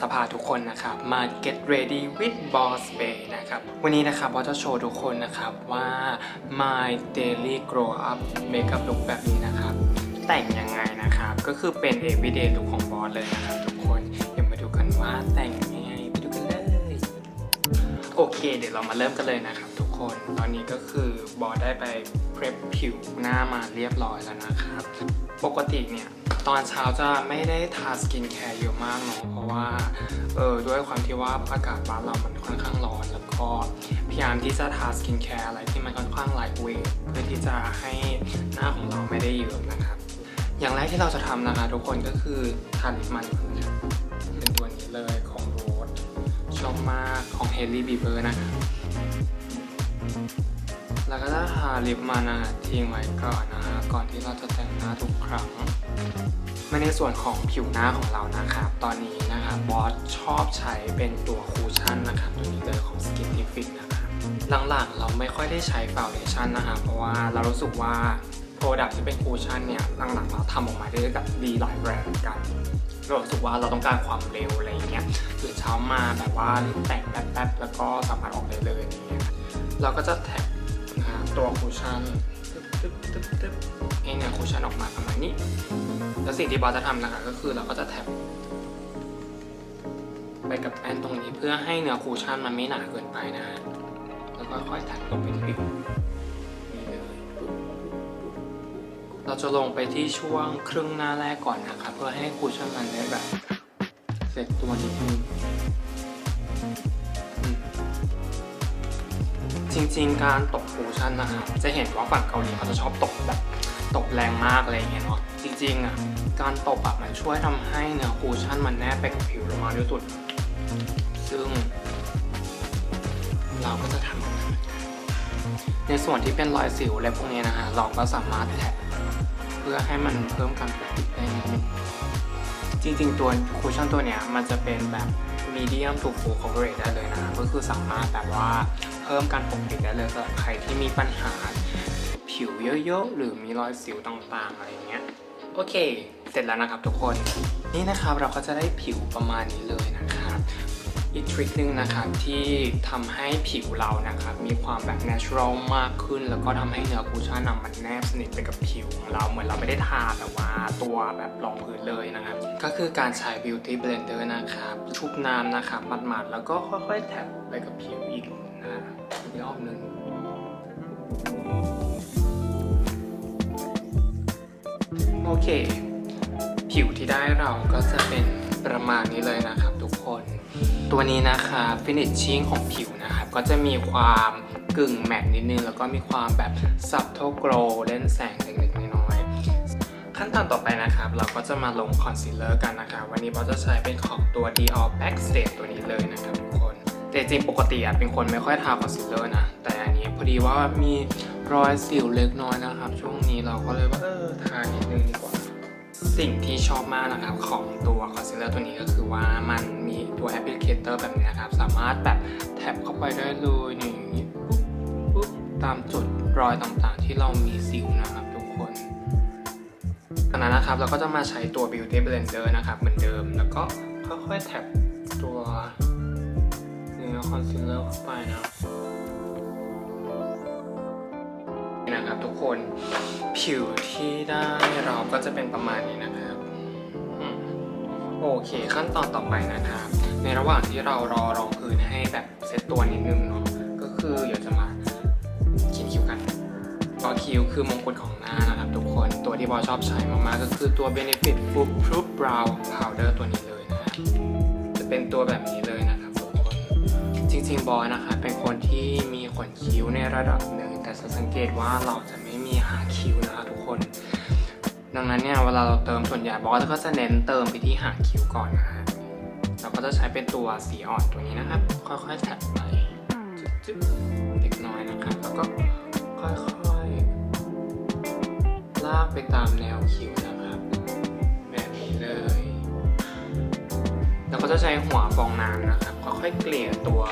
จะพาทุกคนนะครับมา get ready with boss bay นะครับ วันนี้นะครับบอสจะโชว์ทุกคนนะครับว่า my daily grow up makeup look แบบนี้นะครับ แต่งยังไงนะครับ ก็คือเป็น everyday look ของบอสเลยนะครับทุกคนเดี๋ยวมาดูกันว่าแต่งยังไงไปดูกันเลยโอเค เดี๋ยวเรามาเริ่มกันเลยนะครับทุกคนตอนนี้ก็คือบอสได้ไปเพรสผิวหน้ามาเรียบร้อยแล้วนะครับ ปกติเนี่ย ตอนเช้าจะไม่ได้ทาสกินแคร์เยอะมากเนาะเพราะว่าเออด้วยความที่ว่าอากาศบ้านเรามันค่อนข้างร้อน แล้วก็พยายามที่จะทาสกินแคร์อะไรที่มันค่อนข้างไลท์เวทเพื่อที่จะให้หน้าของเราไม่ได้เยิ้มนะครับ อย่างแรกที่เราจะทำนะคะทุกคนก็คือทาลิปมันก่อนนะครับเป็นตัวนี้เลยของโรสชอบมากของเฮลลี่บีเบอร์นะครับ แล้วก็จะทาลิปมันนะฮะทิ้งไว้ก่อนนะฮะก่อนที่เราจะแต่งหน้าทุกครั้งมาในส่วนของผิวหน้าของเรานะครับ ตอนนี้นะครับบอสชอบใช้เป็นตัวคูชั่นนะครับตัวนี้เลยของ Skintific นะครับหลังๆ เราไม่ค่อยได้ใช้ฟาวเดชั่นนะครับเพราะว่าเรารู้สึกว่าโปรดักที่เป็นคูชั่นเนี่ยหลังๆเราทำออกมาได้แบบดีหลายแบรนด์กันเรารู้สึกว่าเราต้องการความเร็วอะไรเงี้ยตื่นเช้ามาแบบว่าแต่งแป๊บๆแล้วก็สามารถออกได้เลยเราก็จะแท็ก ตัวคูชั่นตึ๊บตึ๊บตึ๊บตึ๊บให้เนื้อคูชั่นออกมาประมาณนี้ แล้วสิ่งที่บอสจะทำนะคะก็คือเราก็จะแท็บไปกับแป้นตรงนี้เพื่อให้เนื้อคูชั่นมันไม่หนาเกินไปนะฮะ แล้วก็ค่อยแท็กลงไปที่ผิวนี่เลยเราจะลงไปที่ช่วงครึ่งหน้าแรกก่อนนะครับเพื่อให้คูชั่นมันได้แบบเสร็จตัวนิดนึง จริง ๆ การตกคูชั่นนะครับจะเห็นว่าฝั่งเกาหลีเขาจะชอบตกแบบตกแรงมากอะไรเงี้ยเนาะจริงๆอะการตกอะมันช่วยทำให้เนื้อคูชั่นมันแนบไปกับผิวเรามากที่สุด ซึ่ง เราก็จะทำในส่วนที่เป็นรอยสิวอะไรพวกนี้นะฮะเราก็สามารถแท็กเพื่อให้มันเพิ่มการปกปิดได้นิดนึงจริง ๆ ตัวคูชั่นตัวเนี้ยมันจะเป็นแบบ medium to full coverage ได้เลยนะ ก็คือสามารถแบบว่า เพิ่มการปกปิดได้เลยสำหรับใครที่มีปัญหาผิวเยอะๆ หรือมีรอยสิวต่างๆ อะไรอย่างเงี้ย โอเค เสร็จแล้วนะครับทุกคน นี่นะครับเราก็จะได้ผิวประมาณนี้เลยนะครับ อีกทริคนึงนะครับที่ทำให้ผิวเรานะครับมีความแบบ natural มากขึ้น แล้วก็ทำให้เนื้อคูชั่นนะมันแนบสนิทไปกับผิวของเรา เหมือนเราไม่ได้ทาแบบว่าตัวแบบรองพื้นเลยนะครับ ก็คือการใช้ beauty blender นะครับ ชุบน้ำนะครับมัดๆแล้วก็ค่อยๆแท็บไปกับผิวอีก รอบหนึ่งโอเค ผิวที่ได้เราก็จะเป็นประมาณนี้เลยนะครับทุกคน ตัวนี้นะคะฟินิชชิ่งของผิวนะครับ ก็จะมีความกึ่งแมตต์นิดนึง แล้วก็มีความแบบซับโทโกลเล่นแสงเล็กๆน้อยๆขั้นตอนต่อไปนะครับ เราก็จะมาลงคอนซีลเลอร์กันนะครับวันนี้เราจะใช้เป็นของตัว Dior Backstage ตัวนี้เลยนะครับ แต่จริงปกติอะเป็นคนไม่ค่อยทาคอนซีลเลอร์นะ แต่อันนี้พอดีว่ามีรอยสิวเล็กน้อยนะครับ ช่วงนี้เราก็เลยว่าเออทานิดนึงดีกว่า สิ่งที่ชอบมากนะครับของตัวคอนซีลเลอร์ตัวนี้ก็คือว่ามันมีตัวแอปพลิเคเตอร์แบบนี้นะครับ สามารถแบบแท็บเข้าไปได้เลยนี่อย่างนี้ปุ๊บปุ๊บตามจุดรอยต่างๆ ที่เรามีสิวนะครับทุกคนจากนั้นนะครับเราก็จะมาใช้ตัว Beauty Blender นะครับเหมือนเดิม แล้วก็ค่อยๆแท็บตัว เนื้อคอนซีลเลอร์เข้าไปนะนี่นะครับทุกคนผิวที่ได้เราก็จะเป็นประมาณนี้นะครับโอเคขั้นตอนต่อไปนะครับ ในระหว่างที่เรารอรองพื้นให้แบบเซตตัวนิดนึงเนาะก็คือเดี๋ยวจะมาเขียนคิ้วกันตัวคิ้วคือมงกุฎของหน้านะครับทุกคนตัวที่บอชอบใช้มากๆก็คือตัว Benefit Full Proof Brow Powder ตัวนี้เลยนะครับจะเป็นตัวแบบนี้ ริงๆบอยนะคะ เป็นคนที่มีขนคิ้วในระดับหนึ่ง แต่สังเกตว่าเราจะไม่มีหางคิ้วนะคะทุกคน ดังนั้นเนี่ยเวลาเราเติมส่วนใหญ่บอสก็จะเน้นเติมไปที่หางคิ้วก่อนนะฮะเราก็จะใช้เป็นตัวสีอ่อนตัวนี้นะครับ ค่อยๆแตะไปจึ๊บๆเล็กน้อยนะครับแล้วก็ค่อยๆ ลากไปตามแนวคิ้วนะครับ แบบนี้เลยแล้วก็จะใช้หัวฟองน้ำนะครับค่อยๆเกลี่ยตัว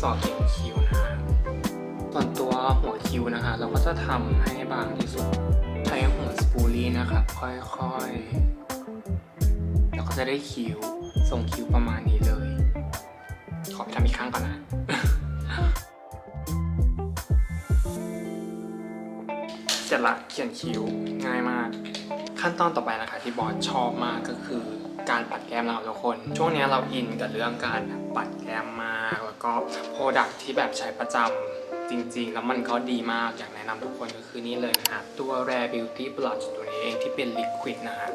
สอดเขียนคิ้วนะฮะส่วนตัวหัวคิ้วนะคะ เราก็จะทำให้บางที่สุด ใช้หัวสปูลี่นะครับ ค่อยๆ แล้วก็จะได้คิ้วทรงคิ้วประมาณนี้เลย ขอไปทำอีกครั้งก่อนนะเสร็จละเขียนคิ้วง่ายมาก ขั้นตอนต่อไปนะคะที่บอสชอบมากก็คือการปัดแก้มเราทุกคน ช่วงนี้เราอินกับเรื่องการปัดแก้มมาก ก็โปรดักที่แบบใช้ประจำจริงๆ แล้วมันก็ดีมากอยากแนะนำทุกคนก็คือนี่เลยนะฮะ ตัว Rare Beauty Blush ตัวนี้เองที่เป็นลิควิดนะฮะ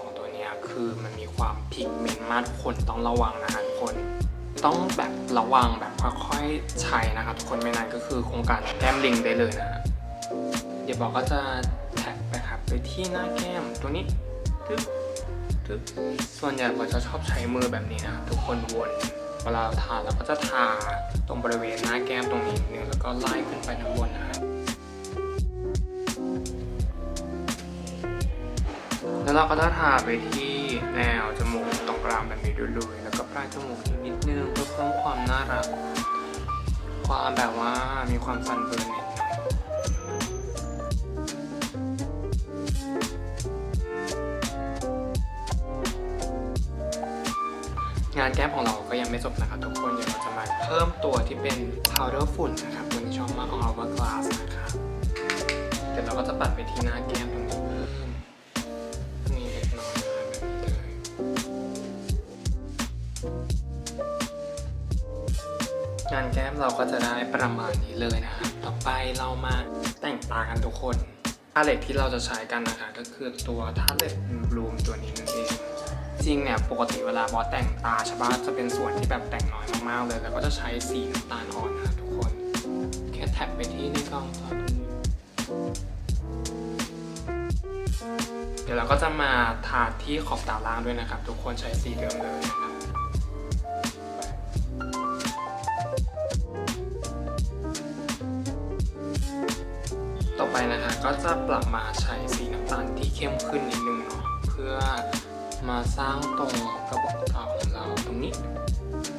ของตัวเนี้ยคือมันมีความพิกเมนต์มากทุกคนต้องระวังนะฮะทุกคนต้องแบบระวังแบบค่อยๆใช้นะครับทุกคนไม่นานก็คือโครงการแก้มลิงได้เลยนะฮะเดี๋ยวบอกก็จะแท็กไปครับไปที่หน้าแก้มตัวนี้ทึบทึบส่วนใหญ่ผมจะชอบใช้มือแบบนี้นะครับทุกคนวน เวลาเราทาเราก็จะทาตรงบริเวณหน้าแก้มตรงนี้นิดนึงแล้วก็ไล่ขึ้นไปทางบนนะครับแล้วเราก็จะทาไปที่แนวจมูกตรงกลางแบบนี้ด้วยเลยแล้วก็ปลายจมูกนิดนึงเพื่อเพิ่มความน่ารัก ความแบบว่ามีความสันเบิร์นิด งานแก้มของเราก็ยังไม่จบนะครับทุกคนเดี๋ยวเราจะมาเพิ่มตัวที่เป็น powder ฝุ่นนะครับตัวนี้ชอบมากของ Hourglass นะครับเดี๋ยวเราก็จะปัดไปที่หน้าแก้มตรงนี้เพิ่มนี่เล็กน้อยนะครับแบบนี้เลยงานแก้มเราก็จะได้ประมาณนี้เลยนะครับต่อไปเรามาแต่งตากันทุกคนท่าเล็กที่เราจะใช้กันนะคะก็คือตัวทาเล็กบลูมตัวนี้นั่นเอง จริงเนี่ยปกติเวลาบอสแต่งตาช่ปะจะเป็นส่วนที่แบบแต่งน้อยมากๆเลย แล้วก็จะใช้สีน้ำตาลอ่อนนะครับทุกคน แค่แท็บไปที่ในกล้องตอนนี้เดี๋ยวเราก็จะมาทาที่ขอบตาล่างด้วยนะครับ ทุกคนใช้สีเดิมเลยนะครับต่อไปนะคะก็จะปรับมาใช้สีน้ำตาลที่เข้มขึ้นนิดนึงเนาะเพื่อ มาสร้างตรงกระบอกตาของเราตรงนี้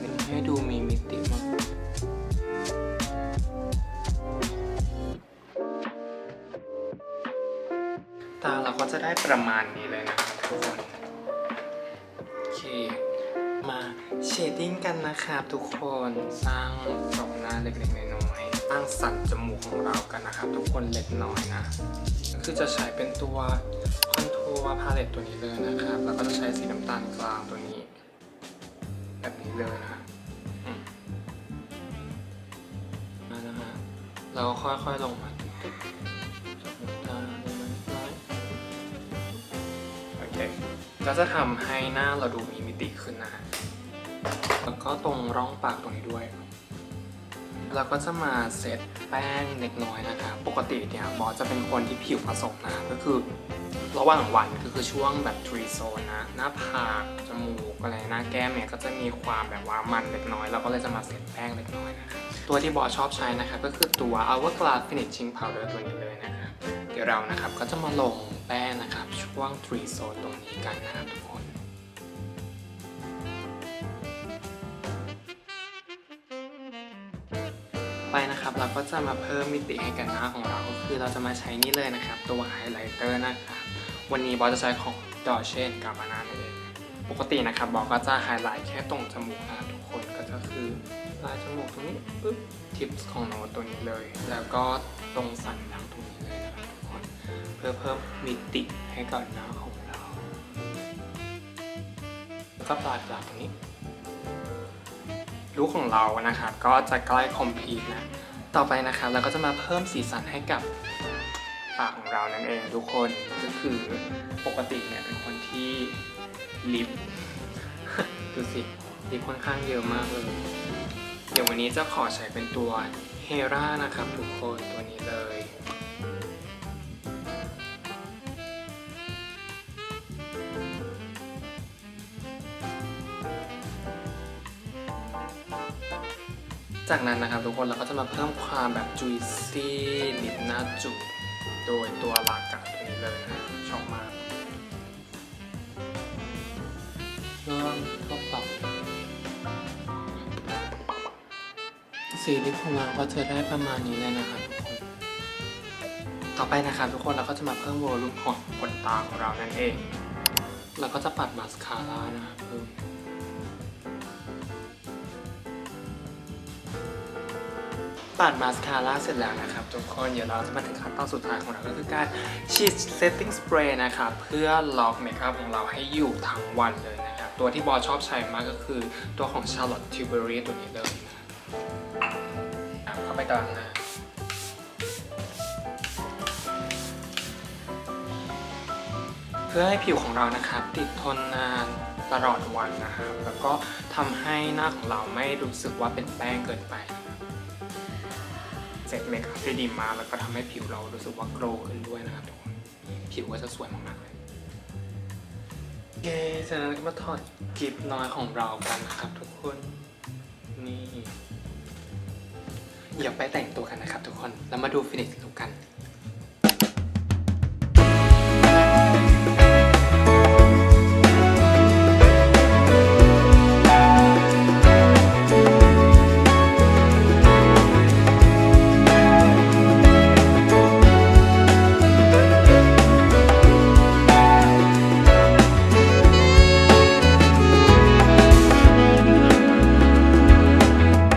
นให้ดูมีมิติมากตาเราก็จะได้ประมาณนี้เลยนะครับทุกคน โอเค มาเชดดิ้งกันนะครับทุกคนสร้างตรงหน้าเล็กๆน้อยๆสร้างสันจมูกของเรากันนะครับทุกคนเล็กน้อยนะ คือจะใช้เป็นตัว วร์พาเลตตัวนี้เลยนะครับ แล้วก็จะใช้สีน้ำตาลกลางตัวนี้ แบบนี้เลยนะอืมมานะฮะแล้วก็ค่อยๆลงมาจากน้ำตาลลงมาโอเคก็จะทำให้หน้าเราดูมีมิติขึ้นนะฮะแล้วก็ตรงร่องปากตรงนี้ด้วยเราก็จะมาเซตแป้งเล็กน้อยนะครับปกติเนี่ยบอสจะเป็นคนที่ผิวผสมนะก็คือ ระหว่างวันก็คือช่วงแบบทรีโซนนะ หน้าผากจมูกอะไรหน้าแก้มเนี่ยก็จะมีความแบบว่ามันเล็กน้อย เราก็เลยจะมาเซตแป้งเล็กน้อยนะครับตัวที่บอชอบใช้นะครับก็คือตัว Hourglass Finishing Powder ตัวนี้เลยนะครับเดี๋ยวเรานะครับก็จะมาลงแป้งนะครับช่วงทรีโซนตรงนี้กันนะครับทุกคนไปนะครับเราก็จะมาเพิ่มมิติให้กับหน้าของเราก็คือเราจะมาใช้นี่เลยนะครับ ตัวไฮไลท์เตอร์นะครับ วันนี้บอสจะใช้ของดอเชนกับอานาเองปกตินะครับบอสก็จะไฮไลท์แค่ตรงจมูกนะทุกคนก็จะคือลายจมูกตรงนี้ปึ๊บทิปส์ของโน้ตตัวนี้เลย แล้วก็ตรงสันหลังตรงนี้เลยนะครับทุกคนเพื่อเพิ่มมิติให้กับหน้าของเราแล้วก็ปลายปากตรงนี้ลุคของเรานะครับก็จะใกล้คอมพลีทนะต่อไปนะครับเราก็จะมาเพิ่มสีสันให้กับ ปากของเรานั่นเองทุกคนก็คือปกติเนี่ยเป็นคนที่ลิปดูสิลิปค่อนข้างเยอะมากเลยเดี๋ยววันนี้จะขอใช้เป็นตัวเฮรานะครับ ทุกคนตัวนี้เลยจากนั้นนะครับทุกคนเราก็จะมาเพิ่มความแบบจุยซี่ลิปหน้าจุก โดยตัวลากาตัวนี้เลยนะชอบมากเริ่มก็ปรับสีลิปของเราก็จะได้ประมาณนี้เลยนะครับทุกคนตต่อไปนะครับทุกคนเราก็จะมาเพิ่มโวลูมของขนตาของเรานั่นเอง เราก็จะปัดมาสคาร่านะครับเพิ่ม ปัดมาสคาร่าเสร็จแล้วนะครับทุกคนเดี๋ยวเราจะมาถึงขั้นตอนสุดท้ายของเราก็คือการฉีด setting spray นะครับเพื่อล็อกเมคอัพของเราให้อยู่ทั้งวันเลยนะครับตัวที่บอชอบใช้มากก็คือตัวของ Charlotte Tilbury ตัวนี้เลยนะครับเข้าไปกลางหน้าเพื่อให้ผิวของเรานะครับติดทนนานตลอดวันนะครับแล้วก็ทำให้หน้าของเราไม่รู้สึกว่าเป็นแป้งเกินไป เซ็ตเมคอัพที่ดีมาแล้วก็ทำให้ผิวเรารู้สึกว่าโกลขึ้นด้วยนะครับทุกคนผิวก็จะสวยมากๆเลยโอเคจากนั้นก็มาถอดกิฟน้อยของเรากันนะครับทุกคนนี่เดี๋ยวไปแต่งตัวกันนะครับทุกคนแล้วมาดูฟินิชลุกกัน